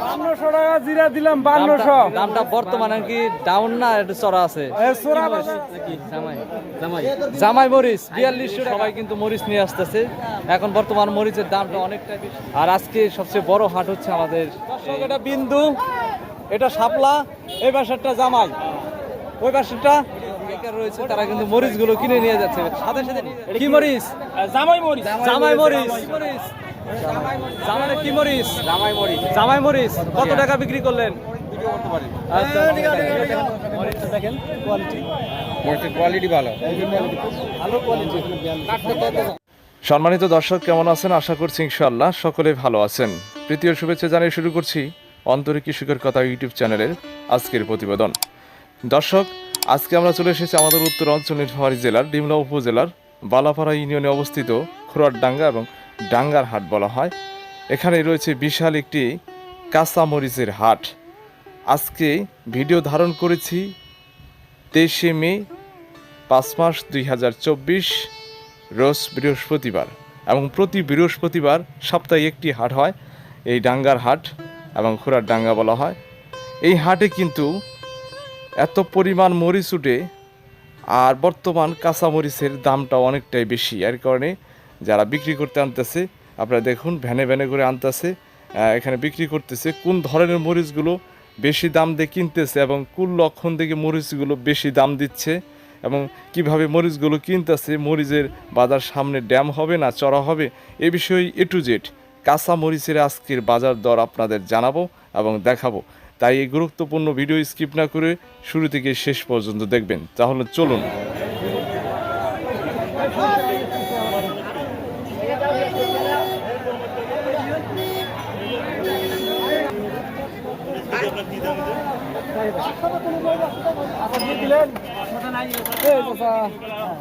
বান্নশো টাকা জিরা দিলাম বান্নশো। দামটা- দামটা বর্তমানে কি ডাউন না একটু চড়া আছে? জামাই? মরিচ বিয়াল্লিশশো সবাই কিন্তু মরিচ নিয়ে আসতেছে। এখন বর্তমান মরিচের দামটা অনেকটা আর আজকে সবচেয়ে বড় হাট হচ্ছে আমাদের এটা বিন্দু এটা শাপলা এই পাশেরটা জামাই। ওই রয়েছে তারা কিন্তু মরিচগুলো কিনে নিয়ে যাচ্ছে। সাথে সাথে কি মরিচ? জামাই মরিচ। জামাই মরিচ। জামাই কি মরিচ? জামাই মরিচ। জামাই মরিচ। কত টাকা বিক্রি করলেন? দেখেন কোয়ালিটি কোয়ালিটি ভালো। ভালো কোয়ালিটি সম্মানিত দর্শক কেমন আছেন? আশা করছি ইনশাআল্লাহ সকলে ভালো আছেন। প্রীতীয় শুভেচ্ছা জানিয়ে শুরু করছি অন্তরে কৃষকের কথা ইউটিউব চ্যানেলের আজকের প্রতিবেদন। দর্শক আজকে আমরা চলে এসেছি আমাদের উত্তর অঞ্চল নীলফামারী জেলার ডিমলা উপজেলার বালাপাড়া ইউনিয়নে অবস্থিত খোরারডাঙ্গা এবং ডাঙ্গার হাট বলা হয়। এখানে রয়েছে বিশাল একটি কাঁচামরিচের হাট। আজকে ভিডিও ধারণ করেছি তেইশে মে, পাঁচ মাস দুই হাজার চব্বিশ, রোজ বৃহস্পতিবার এবং প্রতি বৃহস্পতিবার সপ্তাহে একটি হাট হয়, এই ডাঙ্গার হাট এবং খুরার ডাঙ্গা বলা হয়। এই হাটে কিন্তু এত পরিমাণ মরিচ উঠে, আর বর্তমান কাঁচা মরিচের দামটা অনেকটাই বেশি। এর কারণে যারা বিক্রি করতে আনতেছে, আপনারা দেখুন, ভ্যানে ভ্যানে করে আনতেছে এখানে বিক্রি করতেছে। কোন ধরনের মরিচগুলো বেশি দাম দিয়ে কিনতেছে এবং কোন লক্ষণ থেকে মরিচগুলো বেশি দাম দিচ্ছে এবং কীভাবে মরিচগুলো কিনতেছে, মরিচের বাজার সামনে ড্যাম হবে না, চড়া হবে, এ বিষয়ে এ টু জেড কাঁচা মরিচের আজকের বাজার দর আপনাদের জানাব এবং দেখাবো। তাই এই গুরুত্বপূর্ণ ভিডিও স্কিপ না করে শুরু থেকে শেষ পর্যন্ত দেখবেন। তাহলে চলুন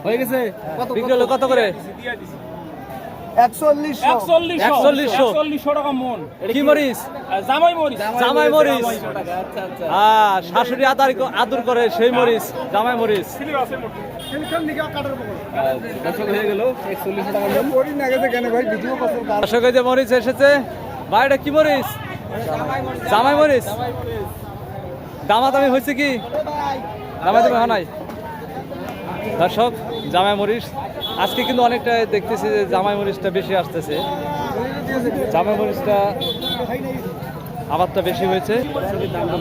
হয়ে গেছে? বিক্রি হলো কত করে? শাশুড়ি আদার আদর করে সেই মরিচ জামাই মরিচ। হয়ে গেল দর্শক যে মরিচ এসেছে। ভাইটা কি মরিচ? জামাই মরিচ। দামাদামি হয়েছে কি? দামাদামি হয় নাই? দর্শক জামাই মরিচ আজকে কিন্তু অনেকটা দেখতেছি যে জামাই মরিচটা বেশি আসতেছে। জামাই মরিচটা আবারটা বেশি হয়েছে।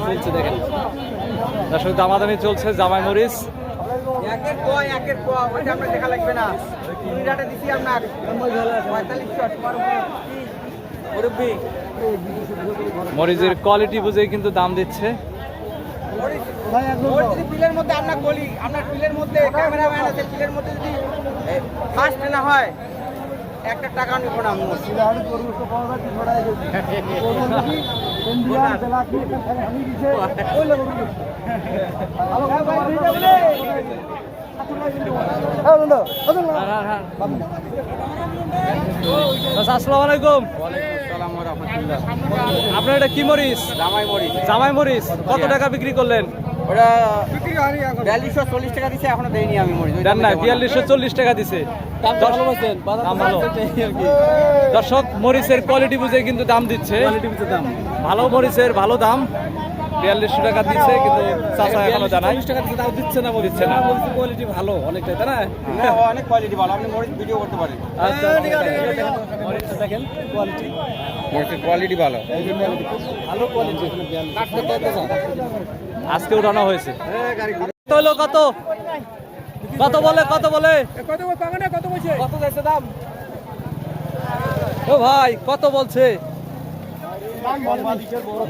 চলছে দেখেন দর্শক দামাদামি চলছে জামাই মরিচ। মরিচের কোয়ালিটি বুঝে কিন্তু দাম দিচ্ছে। যদি বিলের মধ্যে আপনার গলি আপনার বিলের মধ্যে ক্যামেরাম্যান আছে বিলের মধ্যে যদি ফার্স্ট না হয় একটা টাকা নিব না মোট আচ্ছা, আসসালামু আলাইকুম। আপনার এটা কি মরিচ? জামাই মরি জামাই মরিচ। কত টাকা বিক্রি করলেন? ওটা বিয়াল্লিশশো চল্লিশ টাকা দিছে এখনও দেয়নি আমি মরি দেন না। বিয়াল্লিশশো চল্লিশ টাকা দিছে। দর্শক মরিচের কোয়ালিটি বুঝে কিন্তু দাম দিচ্ছে। ভালো মরিচের ভালো দাম। বিয়াল্লিশশো টাকা দিচ্ছে কিন্তু চাচা এখনও জানাই দিচ্ছে না দিচ্ছে না। কোয়ালিটি ভালো অনেকটা তাই না? হ্যাঁ, অনেক কোয়ালিটি ভালো। আপনি মরিচ ভিডিও করতে পারেন। আচ্ছা দেখেন কোয়ালিটি মরিচের কোয়ালিটি ভালো। ভালো কোয়ালিটি আজকে উঠানো হয়েছে। কত হলো কত? কত বলে কত বলে? কত যাইছে দাম? ও ভাই কত বলছে?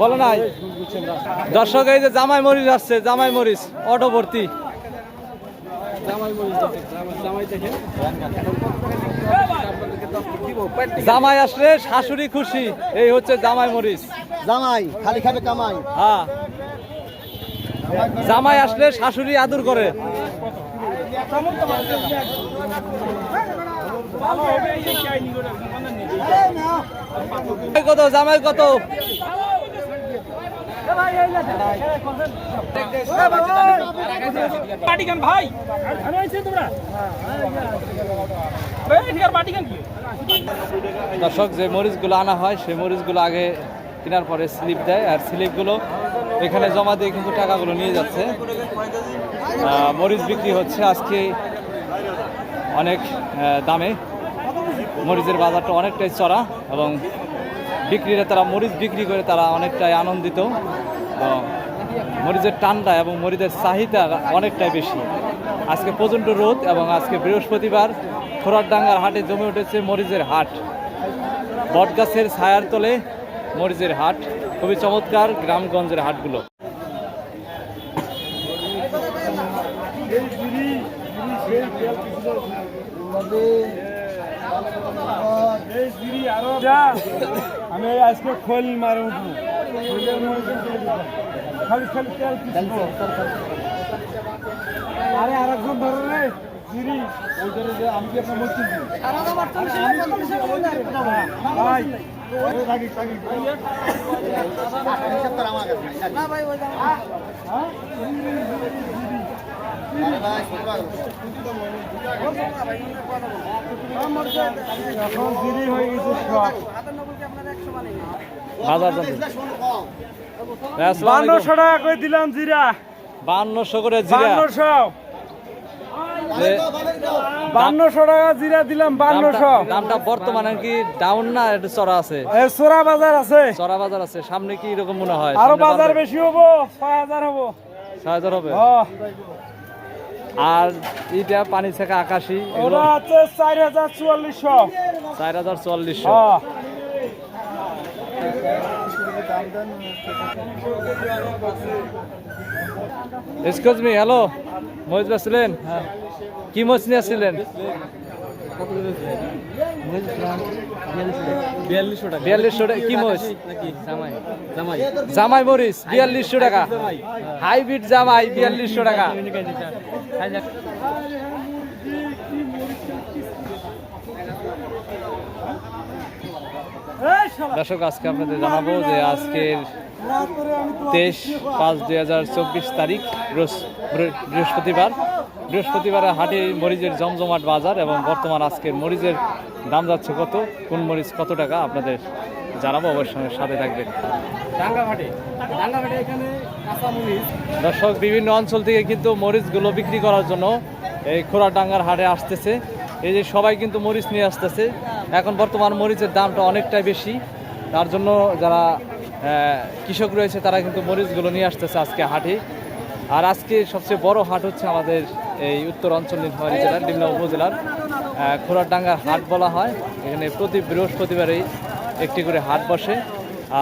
বলো নাই। দর্শক এই যে জামাই মরিচ আসছে জামাই মরিচ অটো ভর্তি জামাই আসলে শাশুড়ি খুশি এই হচ্ছে জামাই মরিচ। জামাই খালি খাবে কামাই। হ্যাঁ। জামাই আসলে শাশুড়ি আদর করে। কত জামাই কত? দর্শক, যে মরিচগুলো আনা হয়, সেই মরিচগুলো আগে কেনার পরে স্লিপ দেয়, আর স্লিপগুলো এখানে জমা দিয়ে কিন্তু টাকাগুলো নিয়ে যাচ্ছে। মরিচ বিক্রি হচ্ছে আজকে অনেক দামে। মরিচের বাজারটা অনেকটাই চড়া এবং বিক্রিরা তারা মরিচ বিক্রি করে তারা অনেকটাই আনন্দিত মরিচের টান্ডা এবং মরিচের চাহিদা অনেকটাই বেশি আজকে প্রচণ্ড রোদ এবং আজকে বৃহস্পতিবার খোরারডাঙ্গার হাটে জমে উঠেছে মরিচের হাট বটগাছের ছায়ার তলে মরিচের হাট খুবই চমৎকার গ্রামগঞ্জের হাটগুলো আমি আজকে খোল মারে উঠবো খালি খালি আরে আর একজন ধরে রে জিরি ওই যে আমি কি আপনার বলছি ভাই কাছে এখন হয়ে গেছে সব বান্নশো টাকা করে দিলাম জিরা। বান্নশো করে জিরা। বান্নশো। বান্নশো টাকা জিরা দিলাম বান্নশো। দামটা- বর্তমানে কি ডাউন না একটু চড়া আছে? এ সোরা বাজার আছে। চড়া বাজার আছে। সামনে কি এরকম মনে হয়? আরও বাজার? বেশি হব ছয় হাজার হব। ছয় হাজার হবে? আর এটা পানি ছেকা আকাশি ওরা আছে চার হাজার চুয়াল্লিশশো। চার হাজার চুয়াল্লিশশো। এক্সকিউজ মি হ্যালো মহিষ বেছিলেন কি মহিষ নিয়ে আসছিলেন বিয়াল্লিশশো টাকা। কি মহিষ? জামাই। মরিচ বিয়াল্লিশশো টাকা। হাইব্রিড জামাই বিয়াল্লিশশো টাকা। দর্শক আজকে আপনাদের জানাব যে আজকের তেইশ পাঁচ দুই হাজার চব্বিশ তারিখ বৃহস্পতিবার। বৃহস্পতিবারে হাটে মরিচের জমজমাট বাজার এবং বর্তমান আজকের মরিচের দাম যাচ্ছে কত? কোন মরিচ কত টাকা? আপনাদের জানাব অবশ্যই সাথে থাকবেন। দর্শক বিভিন্ন অঞ্চল থেকে কিন্তু মরিচগুলো বিক্রি করার জন্য এই খোরাডাঙ্গার হাটে আসতেছে। এই যে সবাই কিন্তু মরিচ নিয়ে আসতেছে। এখন বর্তমান মরিচের দামটা অনেকটাই বেশি। তার জন্য যারা কৃষক রয়েছে তারা কিন্তু মরিচগুলো নিয়ে আসতেছে আজকে হাটে। আর আজকে সবচেয়ে বড় হাট হচ্ছে আমাদের এই উত্তর অঞ্চল নীলফামারী জেলার ডিমলা উপজেলার আহ, খোরাডাঙ্গার হাট বলা হয়। এখানে প্রতি বৃহস্পতিবারেই একটি করে হাট বসে।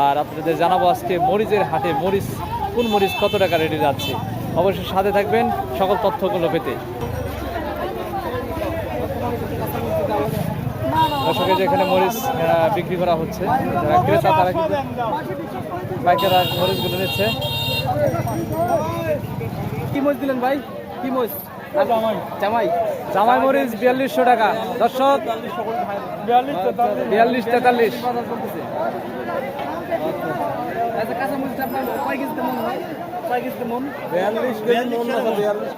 আর আপনাদের জানাব আজকে মরিচের হাটে মরিচ কোন মরিচ কত টাকা রেডি যাচ্ছে? অবশ্যই সাথে থাকবেন সকল তথ্যগুলো পেতে। দর্শকের যে এখানে মরিচ বিক্রি করা হচ্ছে ক্রেতা তারা কিন্তু মরিচগুলো নিচ্ছে। কি মরিচ দিলেন ভাই? কি মরিচ? জামাই। জামাই। মরিচ বিয়াল্লিশশো টাকা। দর্শক বিয়াল্লিশ তেতাল্লিশ।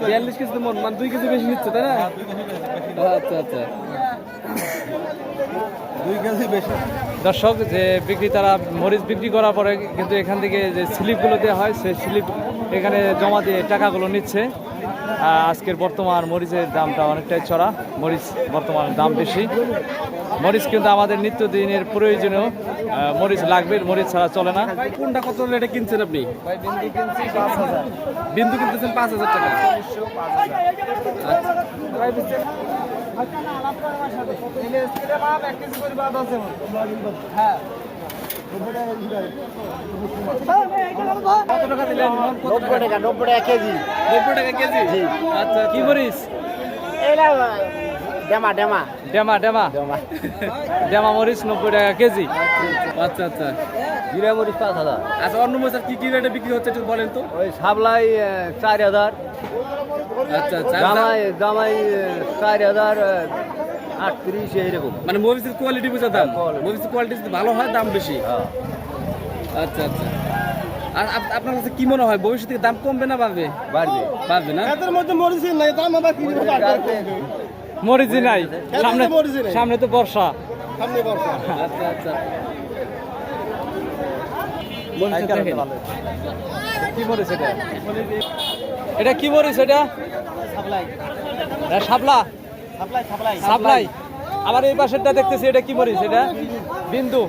বিয়াল্লিশ কেজি মন মানে। দুই কেজি বেশি নিচ্ছে তাই না? আচ্ছা আচ্ছা। দর্শক যে বিক্রেতারা মরিচ বিক্রি করার পরে কিন্তু এখান থেকে যে স্লিপগুলো দেওয়া হয় সেই স্লিপ এখানে জমা দিয়ে টাকাগুলো নিচ্ছে। আজকের বর্তমান মরিচের দামটা অনেকটাই চড়া। মরিচ বর্তমান দাম বেশি। মরিচ কিন্তু আমাদের নিত্যদিনের প্রয়োজনীয় মরিচ লাগবে মরিচ ছাড়া চলে না। কোনটা কত রেটে কিনছেন আপনি? বিন্দু কিনতেছেন পাঁচ হাজার টাকা? নব্বই টাকা নব্বই টাকা কেজি। নব্বই টাকা কেজি আচ্ছা কি মরিচ ডেমা ডেমা ডেমা ডেমা ডেমা মরিচ নব্বই টাকা কেজি আচ্ছা আচ্ছা জিরা মরিচ পাঁচ হাজার আচ্ছা অন্য মরিচ কি কি রেটে বিক্রি হচ্ছে একটু বলেন তো ওই সাবলাই চার হাজার আচ্ছা আচ্ছা। জামাই জামাই চার হাজার আটত্রিশ এইরকম। মানে মরিচের কোয়ালিটি বুঝে দাম? quality. মরিচের কোয়ালিটি যদি ভালো হয় দাম বেশি। হ্যাঁ। আচ্ছা আচ্ছা। আর আপনার কাছে কি মনে হয় ভবিষ্যতে দাম কমবে না বাড়বে? বাড়বে। বাড়বে না? এদের মধ্যে মরিচ নাই দাম আবার কি মরিচই নাই। সামনে সামনে তো বর্ষা। সামনে বর্ষা। আচ্ছা আচ্ছা। কি মরিচ এটা? এটা কি মরিচ এটা? এটা শাপলা সাপ্লাই আবার এই পাশেরটা দেখতেছি, এটা কি মরিচ? এটা বিন্দু।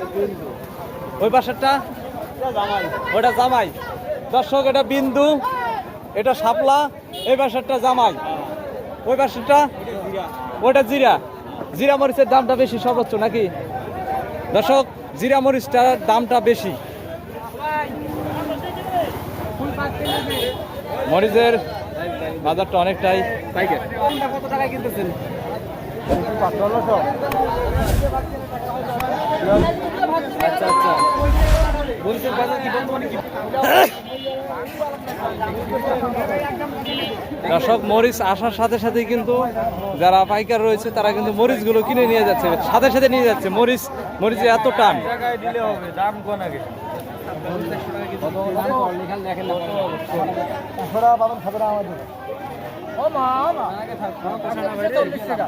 ওই পাশেরটা? ওটা জামাই। দর্শক, এটা বিন্দু, এটা শাপলা, এই পাশেরটা জামাই। ওই পাশেরটা? ওটা জিরা। জিরা মরিচের দামটা বেশি, সর্বোচ্চ নাকি? দর্শক, জিরা মরিচটার দামটা বেশি। মরিচের বাজারটা অনেকটাই কত টাকায় কিনতেছেন? আচ্ছা আচ্ছা। মরিচের বাজার কি বর্তমানে কি? দর্শক মরিচ আসার সাথে সাথে কিন্তু যারা পাইকার রয়েছে তারা কিন্তু মরিচগুলো কিনে নিয়ে যাচ্ছে। সাথে সাথে নিয়ে যাচ্ছে। মরিচ মরিচে এত টান। দিলে হবে দাম কোন আগে পাবেন খাবে আমাদের চল্লিশ টাকা।